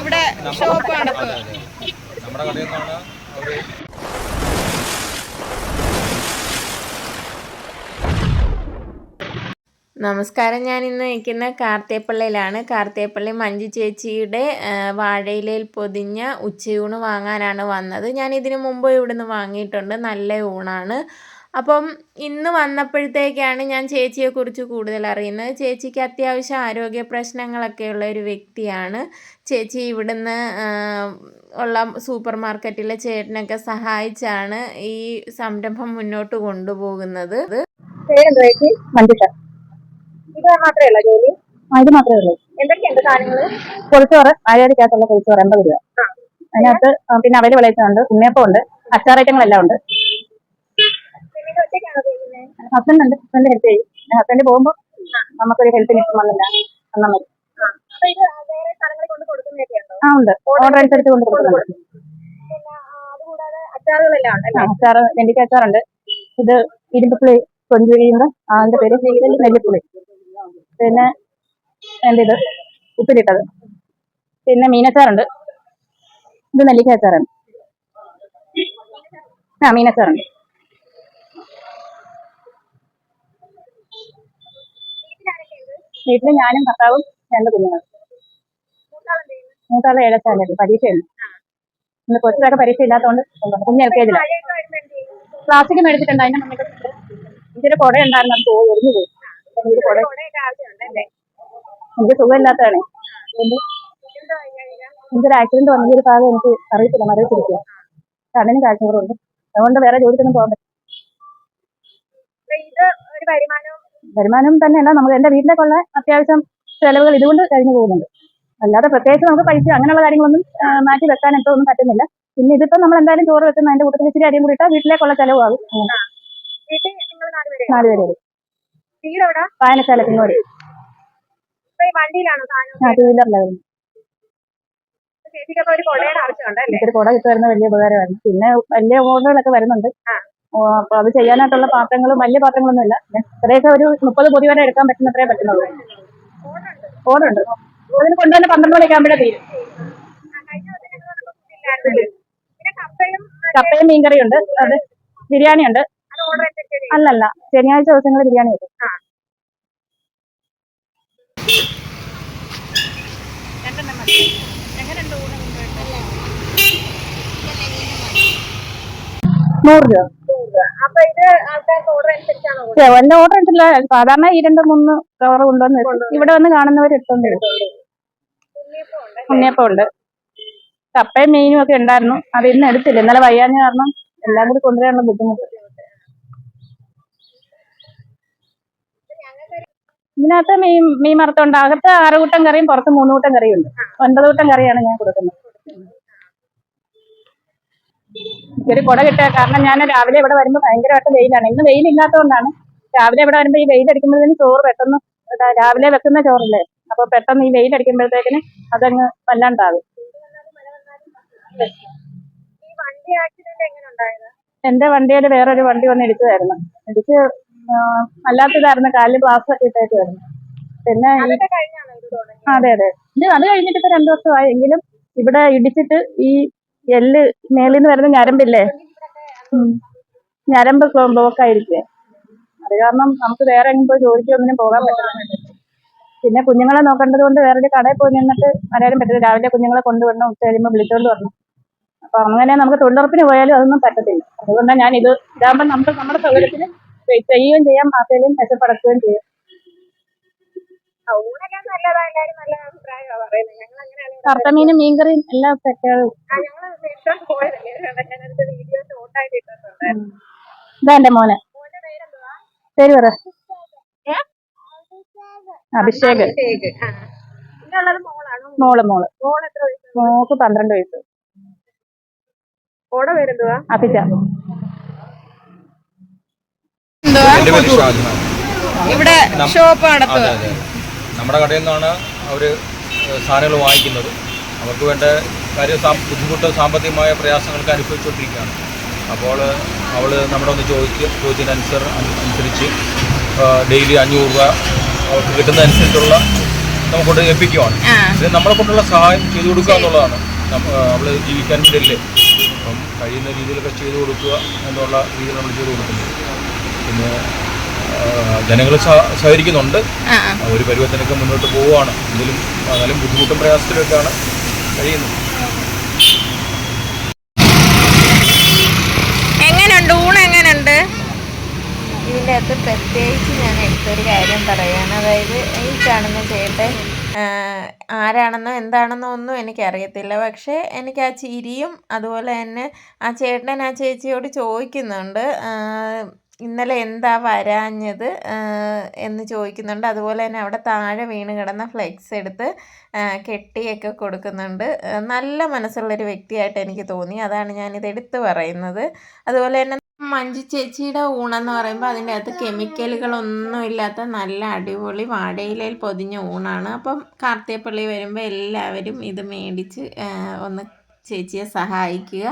ഇവിടെ ഷോപ്പ് നടത്തുക അതെ അതെ. നമ്മുടെ കടയിൽ നിന്നാണ് അവർ നമസ്കാരം. ഞാൻ ഇന്ന് നിൽക്കുന്ന കാർത്തേപ്പള്ളിയിലാണ് കാർത്തേപ്പള്ളി മഞ്ജു ചേച്ചിയുടെ വാഴയിലയിൽ പൊതിഞ്ഞ ഉച്ചയൂണ് വാങ്ങാനാണ് വന്നത്. ഞാൻ ഇതിനു മുമ്പ് ഇവിടുന്ന് വാങ്ങിയിട്ടുണ്ട്. നല്ല ഊണാണ്. അപ്പം ഇന്ന് വന്നപ്പോഴത്തേക്കാണ് ഞാൻ ചേച്ചിയെക്കുറിച്ച് കൂടുതൽ അറിയുന്നത്. ചേച്ചിക്ക് അത്യാവശ്യം ആരോഗ്യ പ്രശ്നങ്ങളൊക്കെ ഉള്ള ഒരു വ്യക്തിയാണ്. ചേച്ചി ഇവിടുന്ന് ഉള്ള സൂപ്പർ മാർക്കറ്റിലെ ചേട്ടനൊക്കെ സഹായിച്ചാണ് ഈ സംരംഭം മുന്നോട്ട് കൊണ്ടുപോകുന്നത്. ഇത് മാത്രമേ ഉള്ളൂ ജോലി ഇത് മാത്രമേ ഉള്ളൂ. എന്തൊക്കെയുണ്ട് സാധനങ്ങൾ? പൊളിച്ചോറ് ആയിരത്തിക്കകത്തുള്ള പൊളിച്ചോറ് എൺപത് രൂപ. അതിനകത്ത് പിന്നെ അവർ വിളയിച്ചുണ്ട് ഉണ്ണിയപ്പം ഉണ്ട് അച്ചാർ ഐറ്റങ്ങളെല്ലാം ഉണ്ട് പിന്നെ ഇത് ഒറ്റയ്ക്കാണോ ചെയ്യുന്നത് ഹസ്ബൻഡ് ഉണ്ട്. ഹസ്ബൻഡ് ഹെൽപ്പ് ചെയ്യും ഹസ്ബൻഡ് പോകുമ്പോൾ നമുക്കൊരു ഹെൽത്ത് ഇഷ്ടം വന്നില്ല എന്നാൽ മതി. ഉണ്ടോ? ആ ഉണ്ട്. ഓർഡർ അനുസരിച്ച് കൊണ്ട് കൊടുക്കുന്നുണ്ട്. നെല്ലിക്ക അച്ചാറുണ്ട് ഇത് ഇരുമ്പുള്ളി കൊഞ്ചുരിയുണ്ട് അതിന്റെ പേര് നെല്ലിപ്പുളി. പിന്നെ എന്റെ ഇത്? ഉപ്പിലിട്ടത്. പിന്നെ മീനച്ചാറുണ്ട്. ഇത് നെല്ലിക്ക അച്ചാറാണ് ആ മീനച്ചാറുണ്ട്. വീട്ടിൽ ഞാനും ഭർത്താവും രണ്ട് കുഞ്ഞുങ്ങളും. മൂത്താളെ ഏഴാം സ്റ്റാൻഡേർഡ് പരീക്ഷയുണ്ട്. ഇന്ന് കൊച്ചിലൊക്കെ പരീക്ഷ ഇല്ലാത്തതുകൊണ്ട് കുഞ്ഞ് എൽ കെ ജിലാണ് പ്ലാസ്റ്റിക് മേടിച്ചിട്ടുണ്ട്. അതിന്റെ മണ്ണിൽ ഇതിന്റെ കുട ഉണ്ടായിരുന്നു അത് പോയി പോയി. എനിക്ക് സുഖമില്ലാത്തതാണ്. എനിക്കൊരു ആക്സിഡന്റ് വന്നതിൽ ഒരു ഭാഗം എനിക്ക് അറിയത്തില്ല. മരവിച്ചിരിക്കുക കണ്ണിന് കാഴ്ചകളുണ്ട് അതുകൊണ്ട് വേറെ ജോലിക്കൊന്നും പോകാൻ പറ്റില്ല. ഇത് ഒരു വരുമാനവും വരുമാനം തന്നെയല്ല നമുക്ക് എന്റെ വീട്ടിലേക്കുള്ള അത്യാവശ്യം ചെലവുകൾ ഇതുകൊണ്ട് കഴിഞ്ഞു പോകുന്നുണ്ട്. അല്ലാതെ പ്രത്യേകിച്ച് നമുക്ക് പൈസ അങ്ങനെയുള്ള കാര്യങ്ങളൊന്നും മാറ്റി വെക്കാനൊക്കെ ഒന്നും പറ്റുന്നില്ല. പിന്നെ ഇതിപ്പോ നമ്മൾ എന്തായാലും ചോറ് വെക്കുന്ന അതിന്റെ കൂട്ടത്തിൽ ഇച്ചിരി അരിയും കൂടി ഇട്ടാൽ വീട്ടിലേക്കുള്ള ചെലവാകും. അങ്ങനെ വീട്ടിൽ നിങ്ങൾ നാല് പേര് വരും. വീട് എവിടെ വായനശാല പിന്നോട് ഈ വണ്ടിയിലാണോ സാധനം ആ ടൂ വീലറിലായിരുന്നു ഒരു കുട കിട്ടുമായിരുന്ന വലിയ ഉപകാരമായിരുന്നു. പിന്നെ വലിയ ഓർഡറുകളൊക്കെ വരുന്നുണ്ട്. അപ്പൊ അത് ചെയ്യാനായിട്ടുള്ള പാത്രങ്ങളും വലിയ പാത്രങ്ങളൊന്നും അല്ല ഇത്രയൊക്കെ ഒരു മുപ്പത് പൊതി വരെ എടുക്കാൻ പറ്റുന്നത്രേ പറ്റുന്നുള്ളൂ. ഓടുണ്ട് ഉണ്ട് അതിന് കൊണ്ടുവന്ന് പന്ത്രണ്ട് മണിയൊക്കെ ആകുമ്പോഴേ തീരും. കപ്പയും മീൻകറിയും ഉണ്ട് അത് ബിരിയാണി ഉണ്ട് അല്ല അല്ല അനുസരിച്ച് അല്ലല്ല ശനിയാഴ്ച ദിവസങ്ങൾ ബിരിയാണി കിട്ടും നൂറ് രൂപ. എന്റെ ഓർഡർ ഇട്ടില്ല. സാധാരണ ഈ രണ്ട് മൂന്ന് കവർ കൊണ്ടുവന്ന്. ഇവിടെ വന്ന് കാണുന്നവർ വരും. ഉണ്ണിയപ്പം ഉണ്ട്. കപ്പയും മീനും ഒക്കെ ഉണ്ടായിരുന്നു. അത് ഇന്ന് എടുത്തില്ല. ഇന്നലെ വയ്യാഞ്ഞ കാരണം എല്ലാം കൂടി കൊണ്ടുവരാനുള്ള ബുദ്ധിമുട്ട്. ഇതിനകത്ത് മീൻ മീൻ മറത്തുണ്ട് അകത്ത് ആറ് കൂട്ടം കറിയും പുറത്ത് മൂന്ന് കൂട്ടം കറിയും ഉണ്ട്. ഒൻപത് കൂട്ടം കറിയാണ് ഞാൻ കൊടുക്കുന്നത്. ഒരു കുട കിട്ടുക. കാരണം ഞാൻ രാവിലെ ഇവിടെ വരുമ്പോൾ ഭയങ്കരമായിട്ട് വെയിലാണ്. ഇന്ന് വെയിലില്ലാത്തതുകൊണ്ടാണ് രാവിലെ ഇവിടെ വരുമ്പോൾ ഈ വെയിലടിക്കുമ്പോഴത്തേന് ചോറ് പെട്ടെന്ന് രാവിലെ വെക്കുന്ന ചോറല്ലേ? അപ്പൊ പെട്ടെന്ന് ഈ വെയിലടിക്കുമ്പോഴത്തേക്കിന് അതങ്ങ് വല്ലാണ്ടാകും. ഉണ്ടായത് എന്റെ വണ്ടിയിൽ വേറൊരു വണ്ടി വന്ന് ഇടിച്ചതായിരുന്നു. ഇടിച്ച് അല്ലാത്തതായിരുന്നു. കാലിൽ ഗ്ലാസ് ഒക്കെ ഇട്ടേക്കുമായിരുന്നു പിന്നെ അതെ അതെ. ഇത് അത് കഴിഞ്ഞിട്ട് ഇപ്പൊ രണ്ടു വർഷമായി. എങ്കിലും ഇവിടെ ഇടിച്ചിട്ട് ഈ എല്ല് മേളിന്ന് വരുന്ന ഞരമ്പില്ലേ. ഞരമ്പ് ബ്ലോക്ക് അത് കാരണം നമുക്ക് വേറെ എങ്ങും പോയി ജോലിക്ക് ഒന്നിനും പോകാൻ പറ്റില്ല പിന്നെ കുഞ്ഞുങ്ങളെ നോക്കേണ്ടത് കൊണ്ട് ഒരു കടയിൽ പോയി നിന്നിട്ട് വരാനും പറ്റില്ല രാവിലെ കുഞ്ഞുങ്ങളെ കൊണ്ടുവരണം ഉച്ച കഴിയുമ്പോൾ വിളിച്ചോണ്ട് വരണം. അപ്പൊ അങ്ങനെ നമുക്ക് തൊഴിലുറപ്പിന് പോയാലും അതൊന്നും പറ്റത്തില്ല. അതുകൊണ്ടാണ് ഞാൻ ഇത് ഇതാകുമ്പോൾ നമുക്ക് നമ്മുടെ സൗകര്യത്തിന് ചെയ്യുകയും ചെയ്യാം മാസയിലും മെച്ചപ്പെടുത്തുകയും ചെയ്യാം. കറുത്ത മീനും മീൻകറിയും എല്ലാം സെറ്റുകളും ശേഷം വീഡിയോ ഷോർട്ടായിട്ട് ഇട്ടിട്ടുണ്ട്. ഇതാ എന്റെ മോനെ. പേര് പറ. അഭിഷേക്. മോൾ മോൾ. മോൾ എത്ര വയസ്സ്? മോക്ക് പന്ത്രണ്ട് വയസ്സ്. അഭിജ. ഇവിടെ ഷോപ്പ് നടത്തുന്നത് അതെ അതെ. നമ്മുടെ കടയിൽ നിന്നാണ് അവർ സാധനങ്ങൾ വാങ്ങിക്കുന്നത്. അവർക്ക് വേണ്ട കാര്യം ബുദ്ധിമുട്ട് സാമ്പത്തികമായ പ്രയാസങ്ങൾക്ക് അനുഭവിച്ചുകൊണ്ടിരിക്കുകയാണ്. അപ്പോൾ അവൾ നമ്മുടെ ഒന്ന് ചോദിച്ച് ചോദിച്ചതിനനുസരിച്ച് അനുസരിച്ച് ഡെയിലി അഞ്ഞൂറ് രൂപ അവർക്ക് കിട്ടുന്നതനുസരിച്ചുള്ള നമുക്കൊണ്ട് ഏൽപ്പിക്കുവാണ് ഇത് നമ്മളെ കൊണ്ടുള്ള സഹായം ചെയ്തു കൊടുക്കുക എന്നുള്ളതാണ്. അവൾ ജീവിക്കാൻ വേണ്ടിയല്ലേ. അപ്പം കഴിയുന്ന രീതിയിലൊക്കെ ചെയ്തു കൊടുക്കുക എന്നുള്ള രീതിയിൽ നമ്മൾ ചെയ്തു കൊടുക്കുന്നത്. പിന്നെ ജനങ്ങൾ സഹകരിക്കുന്നുണ്ട്. ഒരു പരുവത്തിനൊക്കെ മുന്നോട്ട് പോവുകയാണ്. എങ്കിലും എന്നാലും ബുദ്ധിമുട്ടും പ്രയാസത്തിലൊക്കെയാണ് കഴിയുന്നത്. എങ്ങനുണ്ട്? ഊണ് എങ്ങനുണ്ട്? ഇതിന്റെ അകത്ത് പ്രത്യേകിച്ച് ഞാൻ എടുത്തൊരു കാര്യം പറയുകയാണ് അതായത് ഈ കാണുന്ന ചേട്ടൻ ആരാണെന്നോ എന്താണെന്നോ ഒന്നും എനിക്കറിയത്തില്ല. പക്ഷേ എനിക്ക് ആ ചിരിയും അതുപോലെ തന്നെ ആ ചേട്ടൻ ആ ചേച്ചിയോട് ചോദിക്കുന്നുണ്ട്. ഇന്നലെ എന്താ വരാഞ്ഞത് എന്ന് ചോദിക്കുന്നുണ്ട്. അതുപോലെ തന്നെ അവിടെ താഴെ വീണ് കിടന്ന ഫ്ലെക്സ് എടുത്ത് കെട്ടിയൊക്കെ കൊടുക്കുന്നുണ്ട്. നല്ല മനസ്സുള്ളൊരു വ്യക്തിയായിട്ട് എനിക്ക് തോന്നി. അതാണ് ഞാനിത് എടുത്തു പറയുന്നത്. അതുപോലെ തന്നെ മഞ്ജു ചേച്ചിയുടെ ഊണെന്ന് പറയുമ്പോൾ അതിന്റെ അകത്ത് കെമിക്കലുകളൊന്നും ഇല്ലാത്ത നല്ല അടിപൊളി വാഴയിലയിൽ പൊതിഞ്ഞ ഊണാണ്. അപ്പം കാർത്തികപ്പള്ളി വരുമ്പോൾ എല്ലാവരും ഇത് മേടിച്ച് ഒന്ന് ചേച്ചിയെ സഹായിക്കുക.